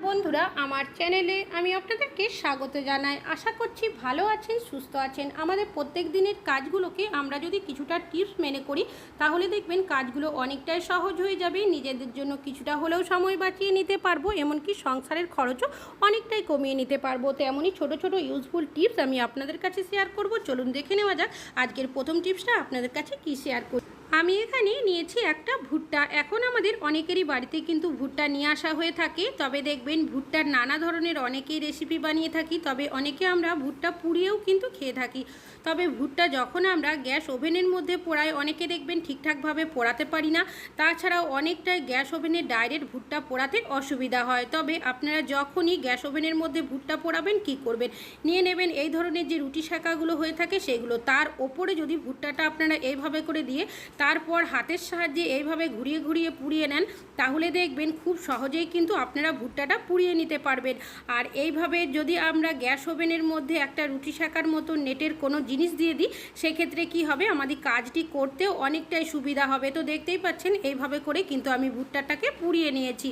বন্ধুরা, আমার চ্যানেলে আমি আপনাদেরকে স্বাগত জানাই। আশা করছি ভালো আছেন, সুস্থ আছেন। আমাদের প্রত্যেক দিনের কাজগুলোকে আমরা যদি কিছুটা টিপস মেনে করি, তাহলে দেখবেন কাজগুলো অনেকটাই সহজ হয়ে যাবে। নিজেদের জন্য কিছুটা হলেও সময় বাঁচিয়ে নিতে পারব, এমনকি সংসারের খরচও অনেকটাই কমিয়ে নিতে পারব। তেমনই ছোট ছোট ইউজফুল টিপস আমি আপনাদের কাছে শেয়ার করব। চলুন দেখে নেওয়া যাক আজকের প্রথম টিপসটা আপনাদের কাছে কি শেয়ার করি। আমি এখানে নিয়েছি একটা ভুট্টা। এখন আমাদের অনেকেরই বাড়িতে কিন্তু ভুট্টা নিয়ে আসা হয়ে থাকে। তবে দেখবেন ভুট্টার নানা ধরনের অনেকেই রেসিপি বানিয়ে থাকি। তবে অনেকে আমরা ভুট্টা পুড়িয়েও কিন্তু খেয়ে থাকি। তবে ভুট্টা যখন আমরা গ্যাস ওভেনের মধ্যে পোড়াই, অনেকে দেখবেন ঠিকঠাকভাবে পোড়াতে পারি না। তাছাড়াও অনেকটাই গ্যাস ওভেনে ডাইরেক্ট ভুট্টা পোড়াতে অসুবিধা হয়। তবে আপনারা যখনই গ্যাস ওভেনের মধ্যে ভুট্টা পোড়াবেন, কি করবেন? নিয়ে নেবেন এই ধরনের যে রুটি শাঁকাগুলো হয়ে থাকে, সেগুলো। তার ওপরে যদি ভুট্টাটা আপনারা এইভাবে করে দিয়ে তারপর হাতের সাহায্যে এইভাবে ঘুরিয়ে ঘুরিয়ে পুড়িয়ে নেন, তাহলে দেখবেন খুব সহজেই কিন্তু আপনারা ভুট্টাটা পুড়িয়ে নিতে পারবেন। আর এইভাবে যদি আমরা গ্যাস ওভেনের মধ্যে একটা রুটি শাকার মতো নেটের কোনো জিনিস দিয়ে দিই, সেক্ষেত্রে কি হবে? আমাদের কাজটি করতেও অনেকটাই সুবিধা হবে। তো দেখতেই পাচ্ছেন, এইভাবে করে কিন্তু আমি ভুট্টাটাকে পুড়িয়ে নিয়েছি।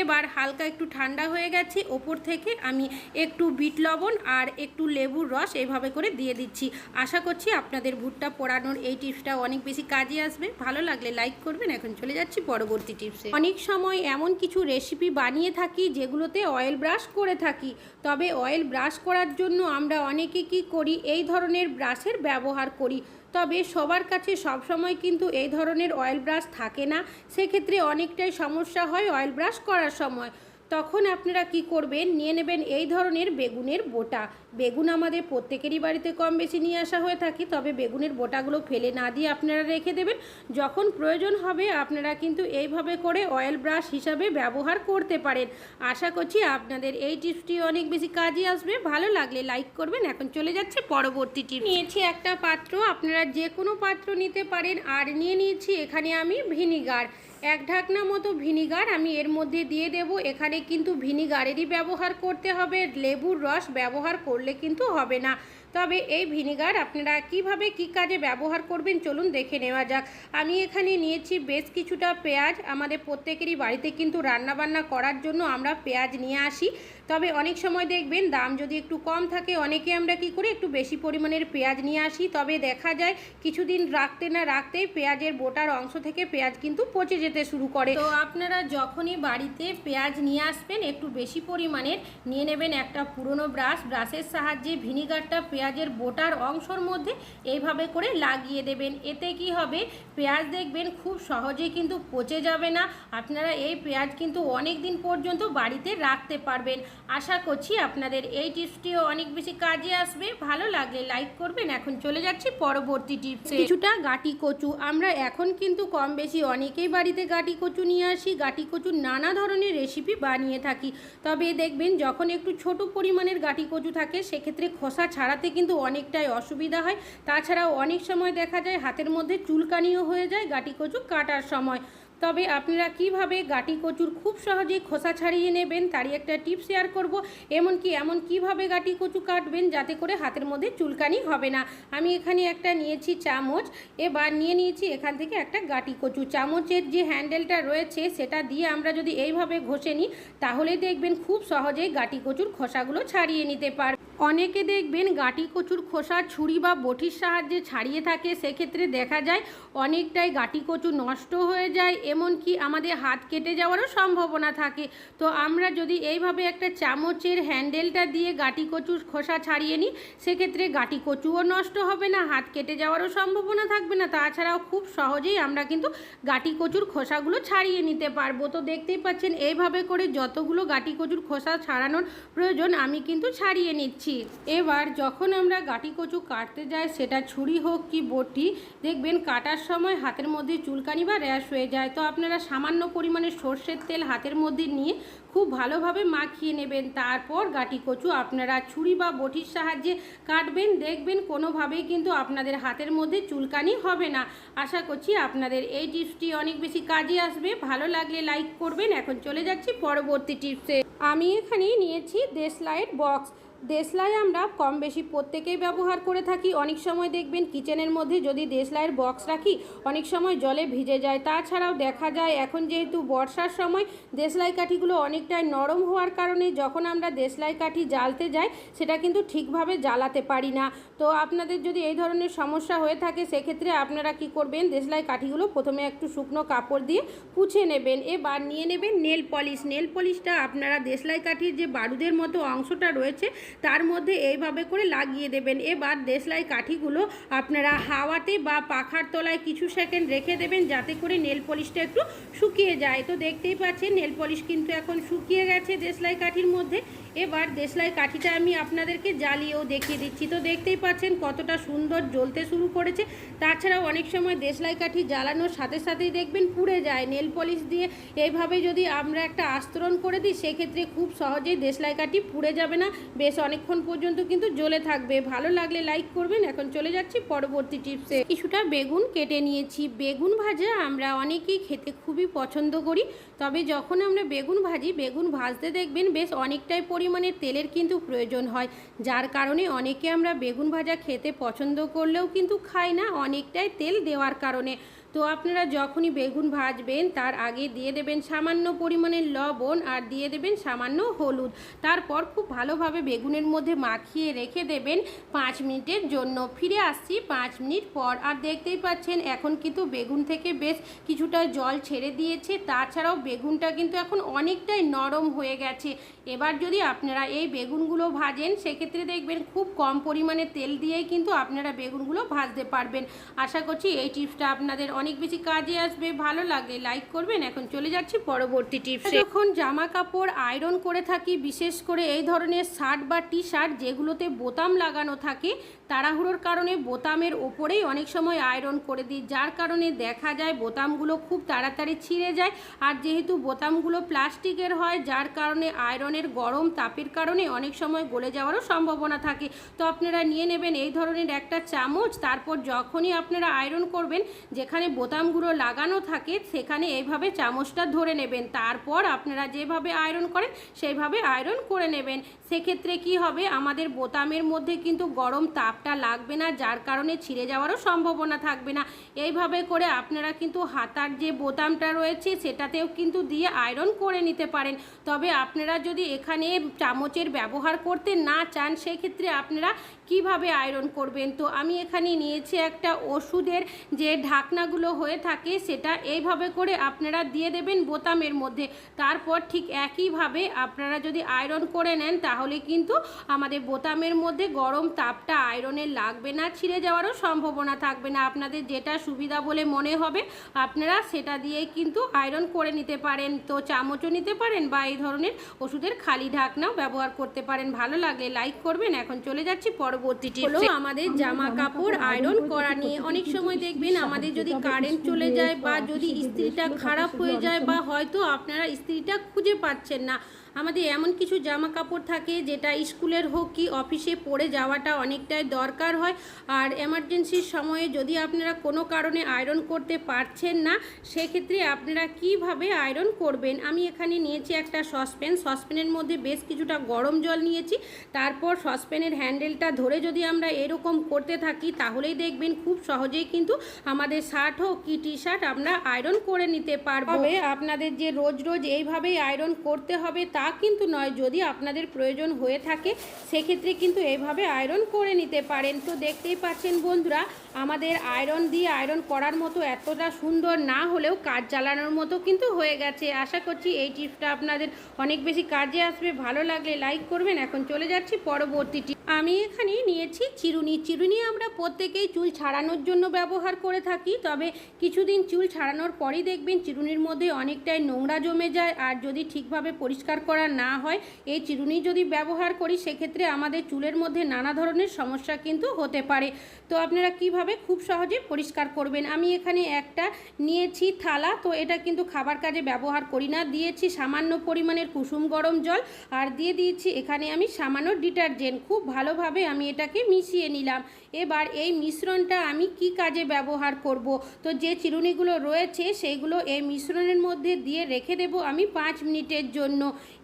এবার হালকা একটু ঠান্ডা হয়ে গেছে, ওপর থেকে আমি একটু বিট লবণ আর একটু লেবুর রস এইভাবে করে দিয়ে দিচ্ছি। আশা করছি আপনাদের ভুট্টা পোড়ানোর এই টিপসটা অনেক বেশি কাজে আসবে। ভালো লাগলে লাইক করবেন। এখন চলে যাচ্ছি পরবর্তী টিপসে। অনেক সময় এমন কিছু রেসিপি বানিয়ে থাকি যেগুলোতে অয়েল ব্রাশ করে থাকি। তবে অয়েল ব্রাশ করার জন্য আমরা অনেকে কি করি? এই ধরনের ব্রাশের ব্যবহার করি। তবে সবার কাছে সবসময় কিন্তু এই ধরনের অয়েল ব্রাশ থাকে না। সেক্ষেত্রে অনেকটাই সমস্যা হয় অয়েল ব্রাশ করার সময়। তখন আপনারা কি করবেন? নিয়ে নেবেন এই ধরনের বেগুনের বোটা। বেগুন আমাদের প্রত্যেকেরই বাড়িতে কম বেশি নিয়ে আসা হয়ে থাকে, তবে বেগুনের বোটাগুলো ফেলে না দিয়ে আপনারা রেখে দেবেন। যখন প্রয়োজন হবে, আপনারা কিন্তু এইভাবে করে অয়েল ব্রাশ হিসাবে ব্যবহার করতে পারেন। আশা করছি আপনাদের এই টিপসটি অনেক বেশি কাজে আসবে। ভালো লাগলে লাইক করবেন। এখন চলে যাচ্ছে পরবর্তী টিপ নিয়েছি একটা পাত্র। আপনারা যে কোনো পাত্র নিতে পারেন। আর নিয়ে নিয়েছি এখানে আমি ভিনিগার। এক ঢাকনা মতো ভিনিগার আমি এর মধ্যে দিয়ে দেব। এখানে কিন্তু ভিনিগারেরই ব্যবহার করতে হবে, লেবুর রস ব্যবহার করলে কিন্তু হবে না। তবে এই ভিনিগার আপনারা কীভাবে কি কাজে ব্যবহার করবেন চলুন দেখে নেওয়া যাক। আমি এখানে নিয়েছি বেশ কিছুটা পেঁয়াজ। আমাদের প্রত্যেকেরই বাড়িতে কিন্তু রান্নাবান্না করার জন্য আমরা পেঁয়াজ নিয়ে আসি। তবে অনেক সময় দেখবেন দাম যদি একটু কম থাকে, অনেকে আমরা কি করি একটু বেশি পরিমাণের পেঁয়াজ নিয়ে আসি। তবে দেখা যায় কিছুদিন রাখতে না রাখতেই পেঁয়াজের বোটার অংশ থেকে পেঁয়াজ কিন্তু পচে যেতে শুরু করে। তো আপনারা যখনই বাড়িতে পেঁয়াজ নিয়ে আসবেন, একটু বেশি পরিমাণের নিয়ে নেবেন একটা পুরনো ব্রাশ। ব্রাশের সাহায্যে ভিনিগারটা পেঁয়াজের বোটার অংশর মধ্যে এইভাবে করে লাগিয়ে দেবেন। এতে কি হবে? পেঁয়াজ দেখবেন খুব সহজেই কিন্তু পচে যাবে না। আপনারা এই পেঁয়াজ কিন্তু অনেক দিন পর্যন্ত বাড়িতে রাখতে পারবেন। আশা করছি আপনাদের এই টিপসটিও অনেক বেশি কাজে আসবে। ভালো লাগলে লাইক করবেন। এখন চলে যাচ্ছি পরবর্তী টিপসে। কিছুটা গাটি কচু। আমরা এখন কিন্তু কম বেশি অনেকেই বাড়িতে গাটি কচু নিয়ে আসি। গাটি কচুর নানা ধরনের রেসিপি বানিয়ে থাকি। তবে দেখবেন যখন একটু ছোট পরিমাণের গাটি কচু থাকে, সেক্ষেত্রে খোসা ছাড়াতে কিন্তু অনেকটাই অসুবিধা হয়। তাছাড়াও অনেক সময় দেখা যায় হাতের মধ্যে চুলকানিও হয়ে যায় গাটি কচু কাটার সময়। তবে আপনারা কীভাবে গাটি কচুর খুব সহজেই খোসা ছাড়িয়ে নেবেন তারই একটা টিপ শেয়ার করব। এমনকি এমন কীভাবে গাটি কচু কাটবেন যাতে করে হাতের মধ্যে চুলকানি হবে না। আমি এখানে একটা নিয়েছি চামচ। এবার নিয়ে নিয়েছি এখান থেকে একটা গাটি কচু। চামচের যে হ্যান্ডেলটা রয়েছে সেটা দিয়ে আমরা যদি এইভাবে ঘষে নিই, তাহলে দেখবেন খুব সহজেই গাটি কচুর খোসাগুলো ছাড়িয়ে নিতে পার অনেকে দেখবেন গাটি কচুর খোসা ছুরি বা বটির সাহায্যে ছাড়িয়ে থাকে, সেক্ষেত্রে দেখা যায় অনেকটাই গাটি কচু নষ্ট হয়ে যায়, এমনকি আমাদের হাত কেটে যাওয়ারও সম্ভাবনা থাকে। তো আমরা যদি এইভাবে একটা চামচের হ্যান্ডেলটা দিয়ে গাটি কচুর খোসা ছাড়িয়ে নিই, সেক্ষেত্রে গাটি কচুও নষ্ট হবে না, হাত কেটে যাওয়ারও সম্ভাবনা থাকবে না। তাছাড়াও খুব সহজেই আমরা কিন্তু গাটি কচুর খোসাগুলো ছাড়িয়ে নিতে পারব। তো দেখতেই পাচ্ছেন, এইভাবে করে যতগুলো গাটি কচুর খোসা ছাড়ানোর প্রয়োজন, আমি কিন্তু ছাড়িয়ে নিচ্ছি। এবার যখন আমরা গাটি কচু কাটতে যাই, সেটা ছুরি হোক কি বটি, দেখবেন কাটার সময় হাতের মধ্যে চুলকানি বা র্যাশ হয়ে যায়। তো আপনারা সামান্য পরিমাণে সর্ষের তেল হাতের মধ্যে নিয়ে খুব ভালোভাবে মাখিয়ে নেবেন। তারপর গাটি কচু আপনারা ছুরি বা বটির সাহায্যে কাটবেন। দেখবেন কোনোভাবেই কিন্তু আপনাদের হাতের মধ্যে চুলকানি হবে না। আশা করছি আপনাদের এই টিপসটি অনেক বেশি কাজে আসবে। ভালো লাগলে লাইক করবেন। এখন চলে যাচ্ছি পরবর্তী টিপসে। আমি এখানে নিয়েছি দেশলাইট বক্স। দেশলাই আমরা কম বেশি প্রত্যেকেই ব্যবহার করে থাকি। অনেক সময় দেখবেন কিচেনের মধ্যে যদি দেশলাইয়ের বক্স রাখি, অনেক সময় জলে ভিজে যায়। তাছাড়াও দেখা যায় এখন যেহেতু বর্ষার সময়, দেশলাই কাঠিগুলো অনেকটাই নরম হওয়ার কারণে যখন আমরা দেশলাই কাঠি জ্বালতে যাই, সেটা কিন্তু ঠিকভাবে জ্বালাতে পারি না। তো আপনাদের যদি এই ধরনের সমস্যা হয়ে থাকে, সেক্ষেত্রে আপনারা কি করবেন? দেশলাই কাঠিগুলো প্রথমে একটু শুকনো কাপড় দিয়ে পুছে নেবেন। এবার নিয়ে নেবেন নেল পলিশ। নেল পলিশটা আপনারা দেশলাই কাঠির যে বারুদের মতো অংশটা রয়েছে তার মধ্যে এইভাবে করে লাগিয়ে দেবেন। এবার দেশলাই কাঠিগুলো আপনারা হাওয়াতে বা পাখার তলায় কিছু সেকেন্ড রেখে দেবেন যাতে করে নেল পলিশটা একটু শুকিয়ে যায়। তো দেখতেই পাচ্ছেন, নেল পলিশ কিন্তু এখন শুকিয়ে গেছে দেশলাই কাঠির মধ্যে। এবার দেশলাই কাঠিটা আমি আপনাদেরকে জ্বালিয়েও দেখিয়ে দিচ্ছি। তো দেখতেই পাচ্ছেন কতটা সুন্দর জ্বলতে শুরু করেছে। তাছাড়াও অনেক সময় দেশলাই কাঠি জ্বালানোর সাথে সাথেই দেখবেন পুড়ে যায় নেল পলিশ দিয়ে। এইভাবে যদি আমরা একটা আস্তরণ করে দিই, সেক্ষেত্রে খুব সহজেই দেশলাই কাঠি পুড়ে যাবে না। বেশ অনেকক্ষণ পর্যন্ত কিন্তু জ্বলে থাকবে। ভালো লাগলে লাইক করবেন। এখন চলে যাচ্ছি পরবর্তী টিপসে। কিছুটা বেগুন কেটে নিয়েছি। বেগুন ভাজা আমরা অনেকেই খেতে খুবই পছন্দ করি। তবে যখন আমরা বেগুন ভাজি, বেগুন ভাজতে দেখবেন বেশ অনেকটাই পরিমাণে তেলের কিন্তু প্রয়োজন হয়। যার কারণে অনেকে আমরা বেগুন ভাজা খেতে পছন্দ করলেও কিন্তু খাই না, অনেকটাই তেল দেওয়ার কারণে। তো আপনারা যখনই বেগুন ভাজবেন, তার আগে দিয়ে দেবেন সামান্য পরিমাণের লবণ আর দিয়ে দেবেন সামান্য হলুদ। তারপর খুব ভালোভাবে বেগুনের মধ্যে মাখিয়ে রেখে দেবেন পাঁচ মিনিটের জন্য। ফিরে আসছি পাঁচ মিনিট পর। আর দেখতেই পাচ্ছেন, এখন কিন্তু বেগুন থেকে বেশ কিছুটা জল ছেড়ে দিয়েছে। তাছাড়াও বেগুনটা কিন্তু এখন অনেকটাই নরম হয়ে গেছে। এবার যদি আপনারা এই বেগুনগুলো ভাজেন, সেক্ষেত্রে দেখবেন খুব কম পরিমাণে তেল দিয়েই কিন্তু আপনারা বেগুনগুলো ভাজতে পারবেন। আশা করছি এই টিপসটা আপনাদের অনেক বেশি কাজে আসবে, ভালো লাগলে লাইক করবেন। এখন চলে যাচ্ছি পরবর্তী টিপস যখন জামা কাপড় আয়রন করে থাকি, বিশেষ করে এই ধরনের শার্ট বা টি শার্ট যেগুলোতে বোতাম লাগানো থাকে, তাড়াহুড়োর কারণে বোতামের ওপরেই অনেক সময় আয়রন করে দিই। যার কারণে দেখা যায় বোতামগুলো খুব তাড়াতাড়ি ছিঁড়ে যায়। আর যেহেতু বোতামগুলো প্লাস্টিকের হয়, যার কারণে আয়রনের গরম তাপের কারণে অনেক সময় গলে যাওয়ারও সম্ভাবনা থাকে। তো আপনারা নিয়ে নেবেন এই ধরনের একটা চামচ। তারপর যখনই আপনারা আয়রন করবেন, যেখানে বোতামগুলো লাগানো থাকে, সেখানে এইভাবে চামচটা ধরে নেবেন। তারপর আপনারা যেভাবে আয়রন করেন সেইভাবে আয়রন করে নেবেন। সেক্ষেত্রে কি হবে? আমাদের বোতামের মধ্যে কিন্তু গরম তাপটা লাগবে না, যার কারণে ছিঁড়ে যাওয়ারও সম্ভাবনা থাকবে না। এইভাবে করে আপনারা কিন্তু হাতার যে বোতামটা রয়েছে, সেটাতেও কিন্তু দিয়ে আয়রন করে নিতে পারেন। তবে আপনারা যদি এখানে চামচের ব্যবহার করতে না চান, সেক্ষেত্রে আপনারা কীভাবে আয়রন করবেন? তো আমি এখানে নিয়েছি একটা ওষুধের যে ঢাকনাগুলো হয়ে থাকে সেটা এইভাবে করে আপনারা দিয়ে দেবেন বোতামের মধ্যে। তারপর ঠিক একইভাবে আপনারা যদি আয়রন করে নেন তাহলে কিন্তু আমাদের বোতামের মধ্যে গরম তাপটা আয়রনের লাগবে না ছিঁড়ে যাওয়ারও সম্ভাবনা থাকবে না। আপনাদের যেটা সুবিধা বলে মনে হবে আপনারা সেটা দিয়ে কিন্তু আয়রন করে নিতে পারেন। তো চামচও নিতে পারেন বা এই ধরনের ওষুধের খালি ঢাকনাও ব্যবহার করতে পারেন। ভালো লাগলে লাইক করবেন। এখন চলে যাচ্ছি পরবর্তীটি হলো আমাদের জামা কাপড় আয়রন করা নিয়ে। অনেক সময় দেখবেন আমাদের যদি কারেন্ট চলে যায় বা যদি স্ত্রীটা খারাপ হয়ে যায় বা হয়তো আপনারা ইস্ত্রিটা খুঁজে পাচ্ছেন না। আমাদের এমন কিছু জামা কাপড় থাকে যেটা স্কুলের হোক কি অফিসে পরে যাওয়াটা অনেকটাই দরকার হয়। আর এমার্জেন্সির সময়ে যদি আপনারা কোনো কারণে আয়রন করতে পারছেন না, সেক্ষেত্রে আপনারা কীভাবে আয়রন করবেন? আমি এখানে নিয়েছি একটা সসপ্যান সসপ্যানের মধ্যে বেশ কিছুটা গরম জল নিয়েছি। তারপর সসপ্যানের হ্যান্ডেলটা ধরে যদি আমরা এরকম করতে থাকি, তাহলেই দেখবেন খুব সহজেই কিন্তু আমাদের শার্ট হোক কি টি শার্ট আমরা আয়রন করে নিতে পারব। আপনাদের যে রোজ রোজ এইভাবেই আয়রন করতে হবে, তা কিন্তু নয়, যদি আপনাদের প্রয়োজন হয়ে থাকে, সেক্ষেত্রে কিন্তু এইভাবে আয়রন করে নিতে পারেন। তো দেখতেই পাচ্ছেন বন্ধুরা, আমাদের আয়রন দিয়ে আয়রন করার মতো এতটা সুন্দর না হলেও কাজ চালানোর মতো কিন্তু হয়ে গেছে। আশা করছি এই টিপসটা আপনাদের অনেক বেশি কাজে আসবে। ভালো লাগলে লাইক করবেন। এখন চলে যাচ্ছি পরবর্তী টিপ আমি এখানে নিয়েছি চিরুনি। চিরুনি আমরা প্রত্যেকেই চুল ছাড়ানোর জন্য ব্যবহার করে থাকি, তবে কিছুদিন চুল ছাড়ানোর পরই দেখবেন চিরুনির মধ্যে অনেকটাই নোংরা জমে যায়, আর যদি ঠিকভাবে পরিষ্কার করা না হয়, এই চিরুনি যদি ব্যবহার করি, সেক্ষেত্রে আমাদের চুলের মধ্যে নানা ধরনের সমস্যা কিন্তু হতে পারে। তো আপনারা কীভাবে খুব সহজে পরিষ্কার করবেন? আমি এখানে একটা নিয়েছি থালা, তো এটা কিন্তু খাবার কাজে ব্যবহার করি না। দিয়েছি সামান্য পরিমাণের কুসুম গরম জল আর দিয়ে দিয়েছি এখানে আমি সামান্য ডিটারজেন্ট। খুব ভালোভাবে আমি এটাকে মিশিয়ে নিলাম। এবার এই মিশ্রণটা আমি কি কাজে ব্যবহার করব? তো যে চিরুনিগুলো রয়েছে সেইগুলো এই মিশ্রণের মধ্যে দিয়ে রেখে দেব আমি পাঁচ মিনিটের জন্য।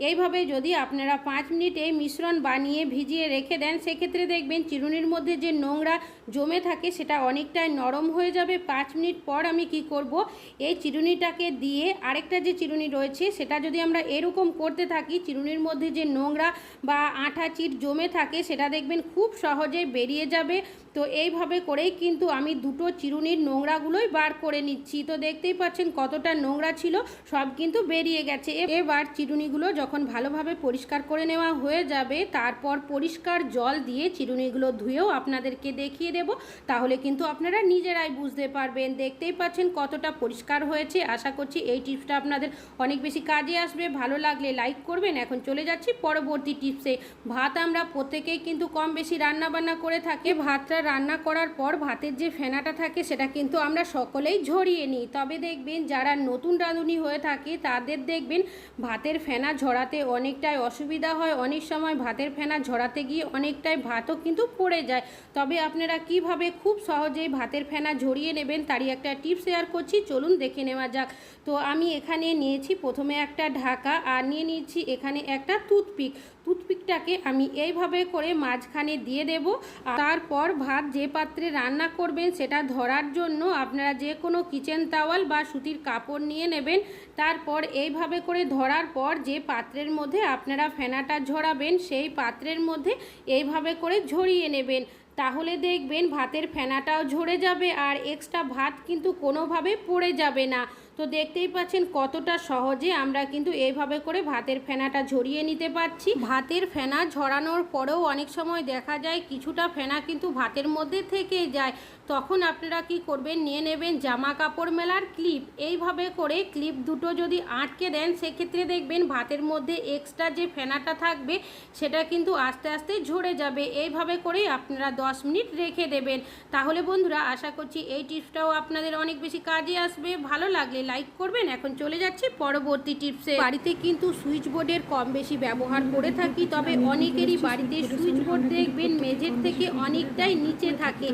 এইভাবে যদি আপনারা পাঁচ মিনিট এই মিশ্রণ বানিয়ে ভিজিয়ে রেখে দেন, সেক্ষেত্রে দেখবেন চিরুনির মধ্যে যে নোংরা জমে থাকে সেটা অনেকটাই নরম হয়ে যাবে। পাঁচ মিনিট পর আমি কি করব? এই চিরুনিটাকে দিয়ে আরেকটা যে চিরুনি রয়েছে, সেটা যদি আমরা এরকম করতে থাকি, চিরুনির মধ্যে যে নোংরা বা আঠা চিট জমে থাকে, সেটা দেখবেন খুব সহজেই বেরিয়ে যাবে। তো এইভাবে করেই কিন্তু আমি দুটো চিরুনির নোংরাগুলোই বার করে নিচ্ছি। তো দেখতেই পাচ্ছেন কতটা নোংরা ছিল, সব কিন্তু বেরিয়ে গেছে। এবার চিরুনিগুলো যখন ভালোভাবে পরিষ্কার করে নেওয়া হয়ে যাবে, তারপর পরিষ্কার জল দিয়ে চিরুনিগুলো ধুয়েও আপনাদেরকে দেখিয়ে দেব। তাহলে কিন্তু আপনারা নিজেরাই বুঝতে পারবেন। দেখতেই পাচ্ছেন কতটা পরিষ্কার হয়েছে। আশা করছি এই টিপসটা আপনাদের অনেক বেশি কাজে আসবে। ভালো লাগলে লাইক করবেন। এখন চলে যাচ্ছি পরবর্তী টিপসে। ভাত আমরা প্রত্যেকেই কিন্তু কম বেশি রান্না বান্না করে থাকি। ভাতটা রান্না করার পর ভাতের যে ফেনাটা থাকে, সেটা কিন্তু আমরা সকলেই ঝরিয়ে নিই। তবে দেখবেন যারা নতুন রাঁধুনি হয়ে থাকে, তাদের দেখবেন ভাতের ফেনা ঝরাতে অনেকটাই অসুবিধা হয়, অনেক সময় ভাতের ফেনা ঝরাতে গিয়ে অনেকটাই ভাতও কিন্তু পড়ে যায়। তবে আপনারা কীভাবে খুব সহজেই ভাতের ফেনা ঝরিয়ে নেবেন তারই একটা টিপস শেয়ার করছি, চলুন দেখে নেওয়া যাক। তো আমি এখানে নিয়েছি প্রথমে একটা ঢাকা আর নিয়ে নিয়েছি এখানে একটা টুথপিক। টুথপিকটাকে আমি এইভাবে করে মাঝখানে দিয়ে দেব। তারপর ভাত যে পাত্রে রান্না করবেন সেটা ধরার জন্য আপনারা যে কোনো কিচেন তাওয়াল বা সুতির কাপড় নিয়ে নেবেন। তারপর এইভাবে করে ধরার পর যে পাত্রের মধ্যে আপনারা ফেনাটা ঝরাবেন, সেই পাত্রের মধ্যে এইভাবে করে ঝরিয়ে নেবেন। তাহলে দেখবেন ভাতের ফেনাটাও ঝরে যাবে আর এক্সট্রা ভাত কিন্তু কোনোভাবে পড়ে যাবে না। তো দেখতেই পাচ্ছেন কতটা সহজে আমরা কিন্তু এইভাবে করে ভাতের ফেনাটা ঝরিয়ে নিতে পারছি। ভাতের ফেনা ঝরানোর পরেও অনেক সময় দেখা যায় কিছুটা ফেনা কিন্তু ভাতের মধ্যে থেকে যায়। তখন আপনারা কি করবেন? নিয়ে নেবেন জামা কাপড় মেলার ক্লিপ। এইভাবে করে ক্লিপ দুটো যদি আটকে দেন, সেক্ষেত্রে দেখবেন ভাতের মধ্যে এক্সট্রা যে ফেনাটা থাকবে, সেটা কিন্তু আস্তে আস্তে ঝরে যাবে। এইভাবে করেই আপনারা দশ মিনিট রেখে দেবেন। তাহলে বন্ধুরা, আশা করছি এই টিপসটাও আপনাদের অনেক বেশি কাজে আসবে। ভালো লাগলে লাইক করবেন। এখন চলে যাচ্ছি পরবর্তী টিপসে। বাড়িতে কিন্তু সুইচ বোর্ডের কম বেশি ব্যবহার করে থাকি, তবে অনেকেরই বাড়িতে সুইচ বোর্ড দেখবেন, মেঝের থেকে অনেকটাই নিচে থাকে।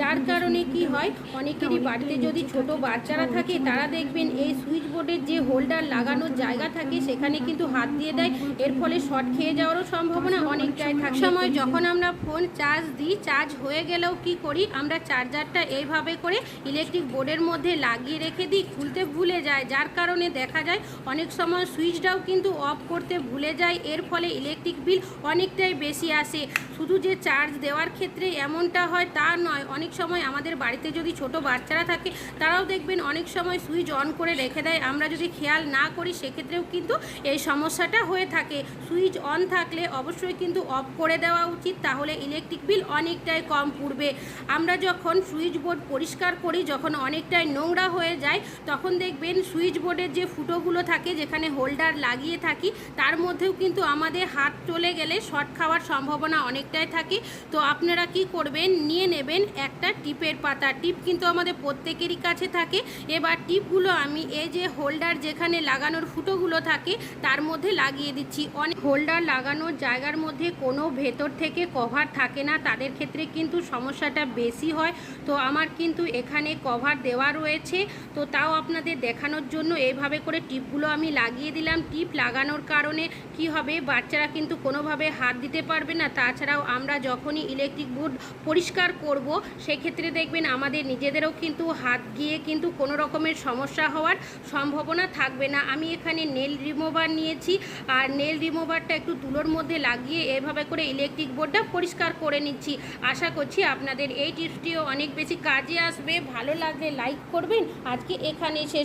যার কারণে কি হয়? অনেকেরই বাড়িতে যদি ছোট বাচ্চারা থাকে, তারা দেখবেন এই সুইচ বোর্ডের যে হোল্ডার লাগানোর জায়গা থাকে, সেখানে কিন্তু হাত দিয়ে দেয়। এর ফলে শর্ট খেয়ে যাওয়ারও সম্ভাবনা অনেকটাই থাকে। সময় যখন আমরা ফোন চার্জ দিই, চার্জ হয়ে গেলেও কি করি? আমরা চার্জারটা এইভাবে করে ইলেকট্রিক বোর্ডের মধ্যে লাগিয়ে রেখে দিই, খুলতে ভুলে যায়। যার কারণে দেখা যায়, অনেক সময় সুইচটাও কিন্তু অফ করতে ভুলে যায়। এর ফলে ইলেকট্রিক বিল অনেকটাই বেশি আসে। শুধু যে চার্জ দেওয়ার ক্ষেত্রে এমনটা হয়, তা নয়। অনেক সময় আমাদের বাড়িতে যদি ছোট বাচ্চারা থাকে, তারাও দেখবেন অনেক সময় সুইচ অন করে রেখে দেয়। আমরা যদি খেয়াল না করি, সেক্ষেত্রেও কিন্তু এই সমস্যাটা হয়ে থাকে। সুইচ অন থাকলে অবশ্যই কিন্তু অফ করে দেওয়া উচিত, তাহলে ইলেকট্রিক বিল অনেকটাই কম পড়বে। আমরা যখন সুইচ বোর্ড পরিষ্কার করি, যখন অনেকটাই নোংরা হয়ে যায়, তখন দেখবেন সুইচ বোর্ডের যে ফুটোগুলো থাকে, যেখানে হোল্ডার লাগিয়ে থাকি, তার মধ্যেও কিন্তু আমাদের হাত চলে গেলে শর্ট খাওয়ার সম্ভাবনা অনেকটাই থাকে। তো আপনারা কি করবেন, নিয়ে নেবেন একটা টিপের পাতা টিপ কিন্তু আমাদের প্রত্যেকেরই কাছে থাকে। এবার টিপগুলো আমি এই যে হোল্ডার যেখানে লাগানোর ফুটোগুলো থাকে, তার মধ্যে লাগিয়ে দিচ্ছি। অনেক হোল্ডার লাগানোর জায়গার মধ্যে কোনো ভেতর থেকে কভার থাকে না, তাদের ক্ষেত্রে কিন্তু সমস্যাটা বেশি হয়। তো আমার কিন্তু এখানে কভার দেওয়া রয়েছে, তো তাও আপনাদের দেখানোর জন্য এইভাবে করে টিপগুলো আমি লাগিয়ে দিলাম। টিপ লাগানোর কারণে কি হবে, বাচ্চারা কিন্তু কোনোভাবে হাত দিতে পারবে না। তাছাড়াও আমরা যখনই ইলেকট্রিক বোর্ড পরিষ্কার করব, সেক্ষেত্রে দেখবেন আমাদের নিজেদেরও কিন্তু হাত গিয়ে কিন্তু কোনো রকমের সমস্যা হওয়ার সম্ভাবনা থাকবে না। আমি এখানে নেল রিমুভার নিয়েছি। আর নেল রিমুভারটা একটু তুলোর মধ্যে লাগিয়ে এভাবে করে ইলেকট্রিক বোর্ডটা পরিষ্কার করে নিচ্ছি। আশা করছি আপনাদের এই টিপসটিও অনেক বেশি কাজে আসবে। ভালো লাগলে লাইক করবেন। আজকে এখানে শেষ